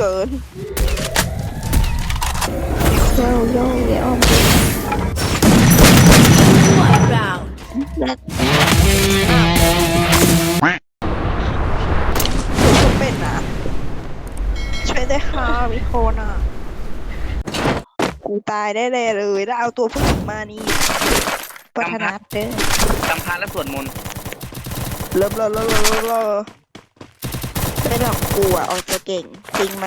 กินโย่โย่เดี๋ยวผมเป็นนะ ช่วยได้ค่ะมีโคนอะ กูตายได้เลยเลยแล้วเอาตัวผู้หญิงมานี่ปัฒนาเด้อทำทานและสวดมนต์ เริ่มเริ่มเริ่มเริ่มเริ่ม หรอกกูอะออกจะเก่งจริงไหม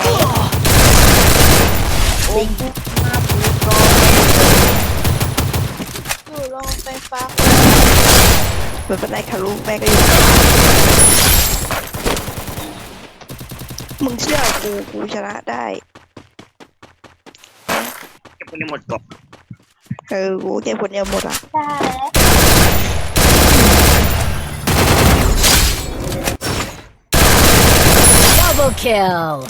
จริงอยู่โรงไฟฟ้าไม่เป็นไรค่ะลูกแม่ก็อยู่มึงเชื่อกูกูชนะได้เก็บคนในหมดก่อนเออกูเก็บคนเดียวหมดอะได้ Double kill.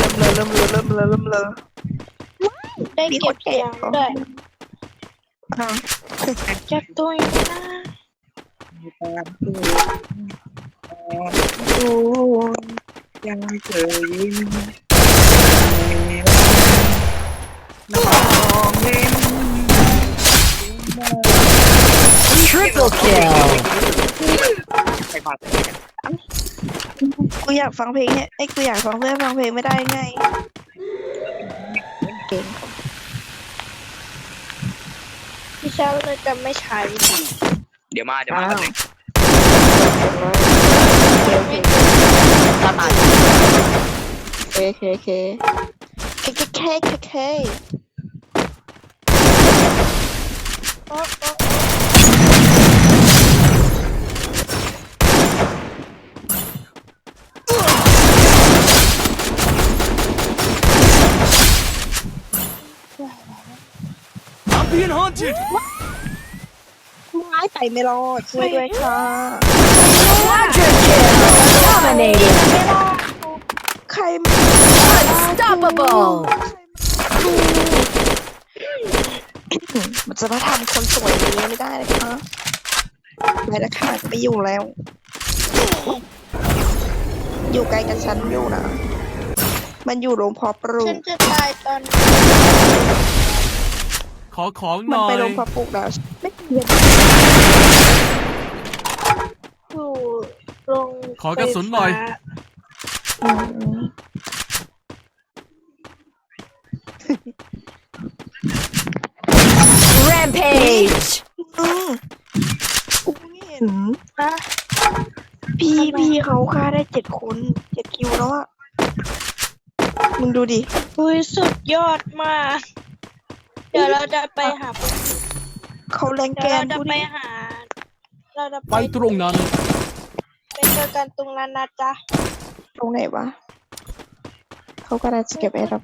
Lâm lơ lâm lơ lâm lơ lâm lơ. Đây Biết kịp kèo đây. Không. Cho tôi ra. Người ta tôi. Đang chờ em. Lòng em. Triple kill. กูอยากฟังเพลงเนี่ยไอ้กูอยากฟังเพื่อฟังเพลงไม่ได้ไงเก่งพี่ชาก็จะไม่ใช้เดี๋ยวมาเดี๋ยวมาแป๊บนึงตาตายเคเคเคเคเคเคเคโอเคโอเค ไม้ไปไม่รอดช่วยด้วยค่ะ Quadra kill. Dominating. ใคร Unstoppable. มันจะมาทำคนสวยอย่างนี้ไม่ได้นะคะไม่ละค่ะไม่อยู่แล้ว อยู่ไกลกันฉันอยู่นะ มันอยู่โรงเพอปลูฉักนจะตายตอน ขอของหมันน่อไปยโรงเพอปลูกแล้วไม่เห็นอยู่โรงขอกระสุนหน่อย ไฟฟ้าอืม Rampage. อืมกูไม่เห็นฮะพี่พี่เขาฆ่าได้เจ็ดคนเจ็ดคิวแล้วอะมึงดูดิ อุ้ยสุดยอดมาก เดี๋ยวเราจะไปหาเขาแรงแกเดี๋ยวนเราจะดูไปดิหา เราจะไปตรงนั้น ไปเจอกันตรงนั้นนะจ๊ะตรงไหนวะเขาก็น่าจะเก็บไอ้รับ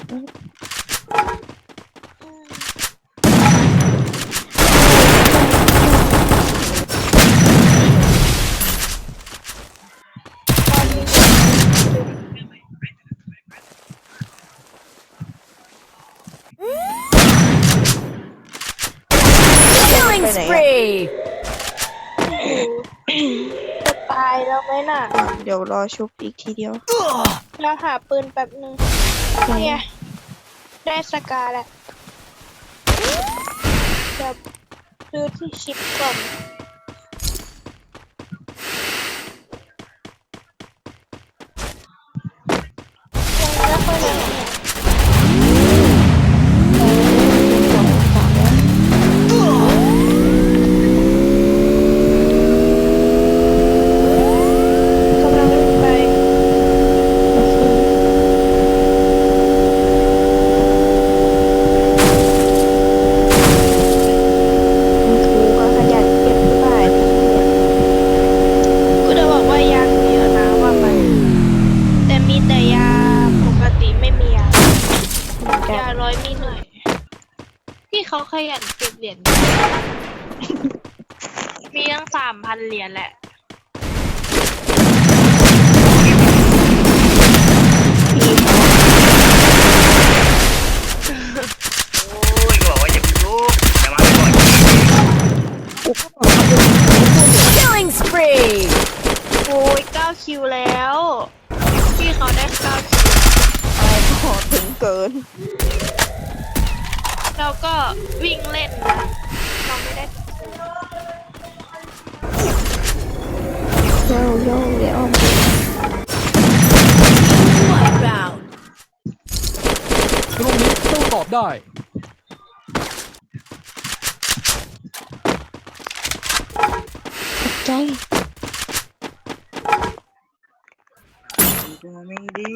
spree. จะตายแล้วไหมน่ะอะ เดี๋ยวรอชุบอีกทีเดียว เราหาปืนแป๊บนึงเนี่ยได้สกาแล้วเดี๋ยวซื้อที่ชิปก่อนยังไม่ค่อยเห็นเนี่ยกำลังไป ครูก็ขยันเก็บได้ กูจะบอกว่ายากูเยอะนะว่าไป แต่มีแต่ยาปกติไม่มียายาร้อยมีหน่อยพี่เขาขยันเก็บเหรียญ มีตั้งสามพันเหรียญแหละ กินเราก็วิ่งเล่นนะเราไม่ได้โยโย่เดี๋ยว Wipeout. ตรงนี้ต้องตอบได้ใจไม่ดี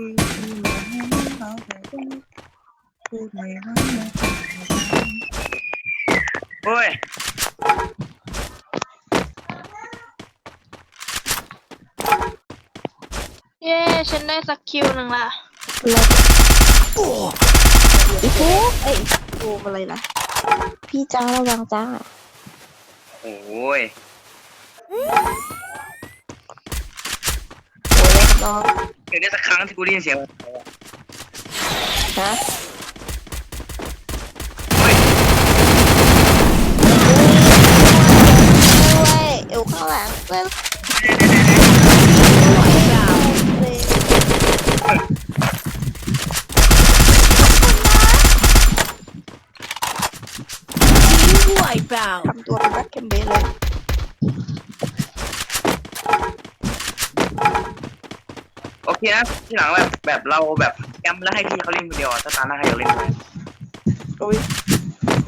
โอ้ยเย้ฉันได้สักคิวหนึ่งละแล้วอีฟูเอ้ยฟูอะไรล่ะ พี่จ้าระวังจ้า โอ้ยโอ้ยเล็กน้องเดี๋ยวได้สักครั้งที่กูได้ยินเสียงฮะ เฮ้ย ด้วยเอวข้างหลังเล่น Wipeout. เลย Wipeout. ทำตัวเป็นแบ็คแคมเบเลย โอเคนะที่หลังแบบแบบเราแบบแอมแล้วให้พี่เขาเล่นคนเดียวอะถ้าตาหน้าใครอยากเล่นด้วยโอ้ย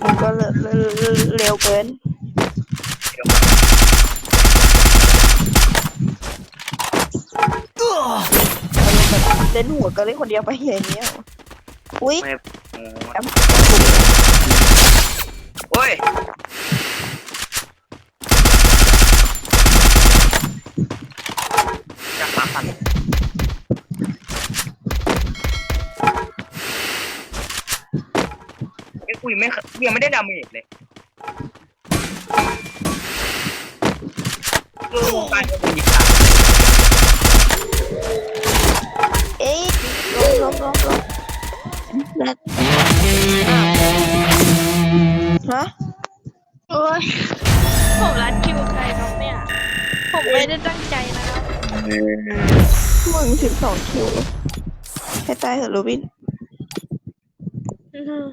มันก็เร็วเร็วเร็วเกิน เดี๋ยวเล่นหัวก็เล่นคนเดียวไปอย่างเนี้ยเหรออุ้ยไม่โอ้แอม โอ้ยจากสามพันไอ้ยกูยังไม่เคยยังไม่ได้ดาเมจเลยกูตายก็เป็นยิบตาเอ้ยลบลบลบลบ โอ้ยผมรัดคิวใครครับเนี่ย ผมไม่ได้ตั้งใจนะครับมึงสิบสองคิวให้ตายเถอะโรบิน อื้อหือ